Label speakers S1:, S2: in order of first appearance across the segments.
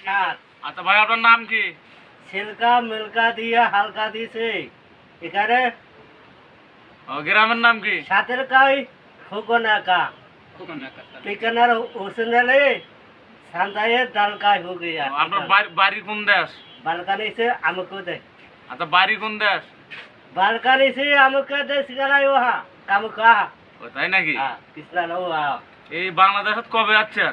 S1: সাত
S2: আচ্ছা ভাই আপনার নাম কি?
S1: ছেলকা মেলকা দিয়ে হালকা দিছে। এখানে
S2: ও গ্রামের নাম কি?
S1: সাতের কাই খোকন একা ঠিকানার হোসেন আলী সান্দায়ের দালকাই হয়ে গিয়া।
S2: আপনার বাড়ি কোন দেশ?
S1: বালকানি সে আমাকে দে
S2: আচ্ছা বাড়ি কোন দেশ?
S1: বালকানি আমাকে দেশ গেলাই ওহা
S2: কামকা। তাই নাকি?
S1: হ্যাঁ, কৃষ্ণা
S2: এই বাংলাদেশত কবে আছেন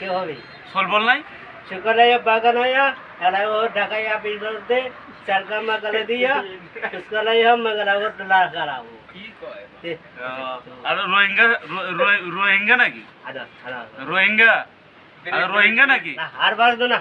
S1: কেউ
S2: হবে? সলবল নাই?
S1: শুকনাইয়া বাগানাইয়া এলাই ও ঢাকাইয়া বিলতে চারকা মাগালে দিয়া শুকনাইয়া মাগালা ওর ডলার খারাবো
S2: আর রোহিঙ্গা রোহিঙ্গা নাকি?
S1: আচ্ছা, আচ্ছা।
S2: রোহিঙ্গা? রোহিঙ্গা নাকি?
S1: আর বাড়বে না।